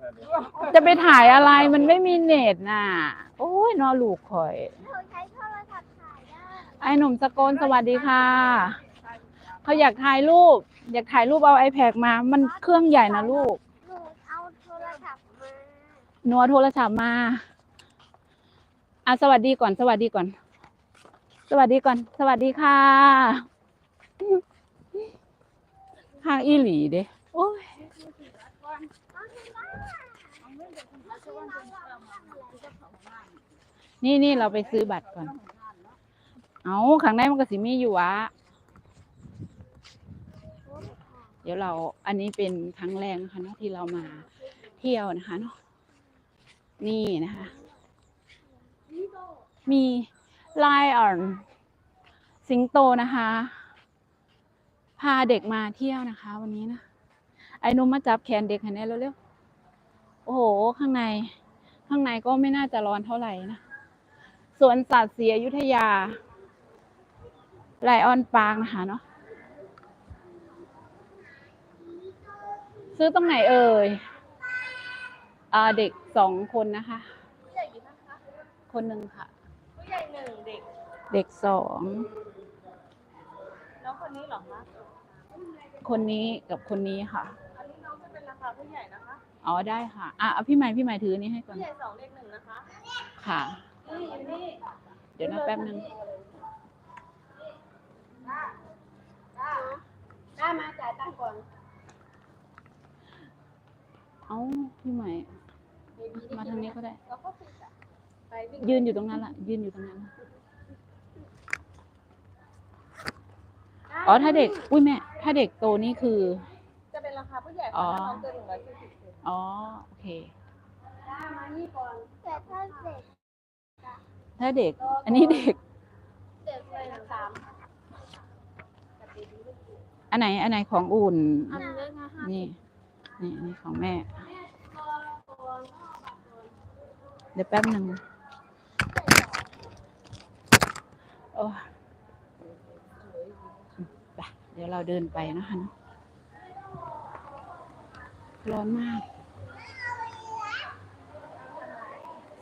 ท่านนี้จะไปถ่ายอะไรมันไม่มีเน็ตน่ะ โอ้ยนอลูกคอยหนูใช้โทรศัพท์ถ่ายได้ไอ้หนุ่มสกลสวัสดีค่ะ เขาอยากถ่ายรูป อยากถ่ายรูปเอา iPad มา มันเครื่องใหญ่นะลูก หนูเอาโทรศัพท์มาหนัวโทรศัพท์มา อะสวัสดีก่อน สวัสดีก่อน สวัสดีก่อน สวัสดีค่ะห่างอีหลีเด้โอ้ย นี่นี่เราไปซื้อบัตรก่อน เอาข้างในมันก็สิมีอยู่วะ เดี๋ยวเราอันนี้เป็นครั้งแรกนะคะเนาะที่เรามาเที่ยวนะคะเนาะ นี่นะคะ มีไลออนสิงโตนะคะ พาเด็กมาเที่ยวนะคะ วันนี้นะ ไอ้หนุ่มมาจับแขนเด็กให้แน่เร็วๆ โอ้โห ข้างใน ข้างในก็ไม่น่าจะร้อนเท่าไหร่นะ สวนสัตว์ศรีอยุธยา ไลออนปาร์คนะคะเนาะ ซื้อตรงไหนเอ่ยอ่าเด็กสองคนนะคะ ผู้ใหญ่กี่ท่านคะคนหนึ่งค่ะ ผู้ใหญ่หนึ่งเด็ก เด็กสองน้องคนนี้เหรอคะ คนนี้กับคนนี้ค่ะ อันนี้น้องจะเป็นราคาผู้ใหญ่นะคะอ๋อได้ค่ะอะเอาพี่ใหม่พี่ใหม่ถืออนนี้ให้ก่อนผู้ใหญ่สองเด็กหนึ่งนะคะค่ะนี่อยู่นี่เดี๋ยวนะแป๊บนึงได้มาจ่ายตังค์ก่อนเอ้าพี่ใหม่ มาทางนี้ก็ได้ แล้วก็ปิดอะไปวิ่งยืนอยู่ตรงนั้นแหละยืนอยู่ตรงนั้นน่ะอ๋อถ้าเด็ก อุ้ยแม่ ถ้าเด็กโตนี่คือ ผู้ใหญ่อ๋ค่ะอถ้าน้องเกินหนึ่งร้อยสี่สิบเซนอ๋อ โอเคได้มานี่ก่อนแต่ถ้าเด็กถ้าเด็ก อันนี้เด็ก เด็กเลยนะสามอันไหน อันไหนของอุ่น อันเล็กนะห้านี่ นี่นี่ของแม่ เดี๋ยวแป๊บหนึ่งโอ้ไปเดี๋ยวเราเดินไปนะคะเนอะ ร้อนมาก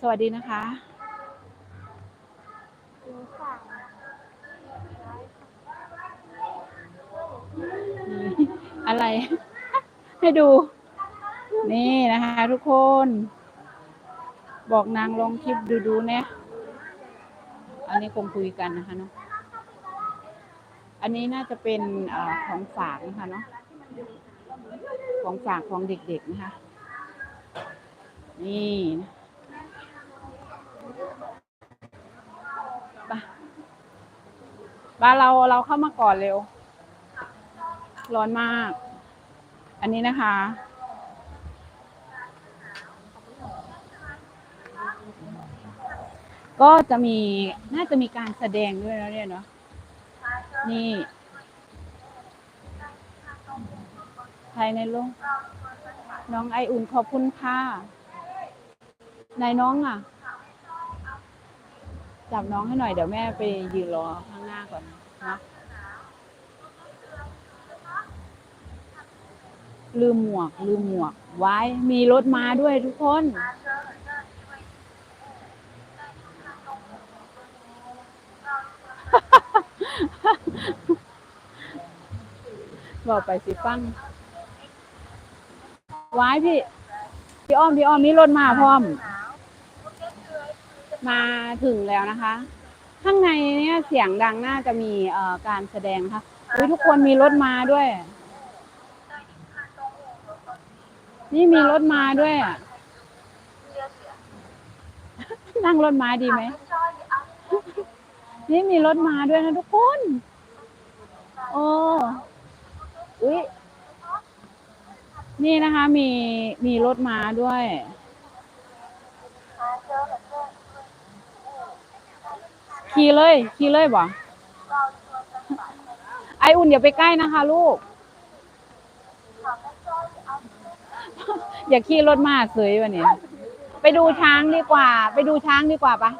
สวัสดีนะคะ อะไร ให้ดู นี่นะคะ ทุกคน บอกนางลองคลิปดูดูๆเนี่ย อันนี้คงคุยกันนะคะเนาะอันนี้น่าจะเป็นอของฝากนะคะเนาะ ของฝากของเด็กๆนะคะ นี่นะไปบาเราเราเข้ามาก่อนเร็ว ร้อนมาก อันนี้นะคะ ก็จะมีน่าจะมีการแสดงด้วยแล้วเนี่ยเนาะนี่ใครในลูกน้องไออุ่นขอบคุณค่ะนายน้องอะ จับน้องให้หน่อยเดี๋ยวแม่ไปยืนรอข้างหน้าก่อนนะลืมหมวก ลืมหมวก ไว้มีรถมาด้วยทุกคน บอกไปสิฟัง ไว้พี่ พี่อ้อม พี่อ้อมมีรถมาพร้อม มาถึงแล้วนะคะ ข้างในเนี่ยเสียงดังน่าจะมีเอ่อการแสดงค่ะอุ๊ยทุกคนมีรถมาด้วย นี่มีรถมาด้วยอะนั่งรถมาดีไหม นี่มีรถมาด้วยนะทุกคน โอ้อุ๊ย นี่นะคะมีมีรถมาด้วย ขี่เลย ขี่เลยบ่ไออุ่นอย่าไปใกล้นะคะ ลูก อย่าขี่รถมาเสยวันนี้ไปดูช้างดีกว่า ไปดูช้างดีกว่าปะ